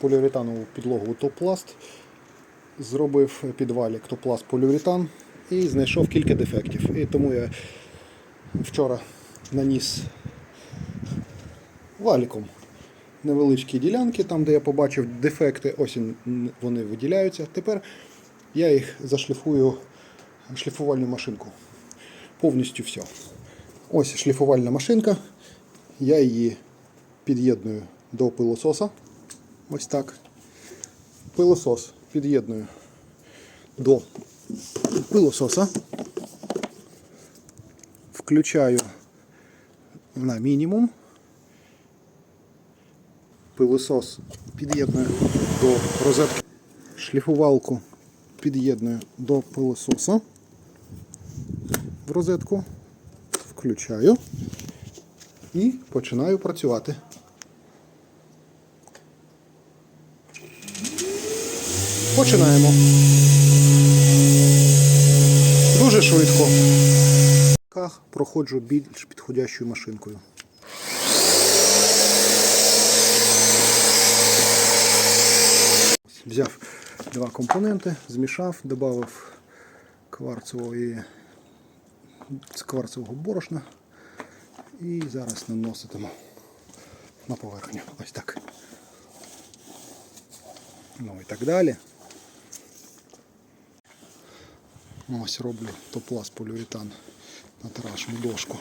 поліуретанову підлогу топласт. Зробив підвалік топласт поліуретан і знайшов кілька дефектів. І тому я вчора наніс валіком невеличкі ділянки, там де я побачив дефекти, ось вони виділяються. Тепер я їх зашліфую шліфувальну машинку. Повністю все. Ось шліфувальна машинка. Я її під'єдную до пилососа. Ось так. Пилосос під'єдную до пилососа. Включаю на мінімум. Пилосос під'єдную до розетки. Шліфувалку під'єдную до пилососа. В розетку. Включаю і починаю працювати. Починаємо. Дуже швидко. Проходжу більш підходящою машинкою. Взяв два компоненти, змішав, додав кварцевої, кварцевого борошна і зараз наноситиму на поверхню. Ось так. Ну і так далі. Ось роблю топлас поліуретан на тарашну дошку.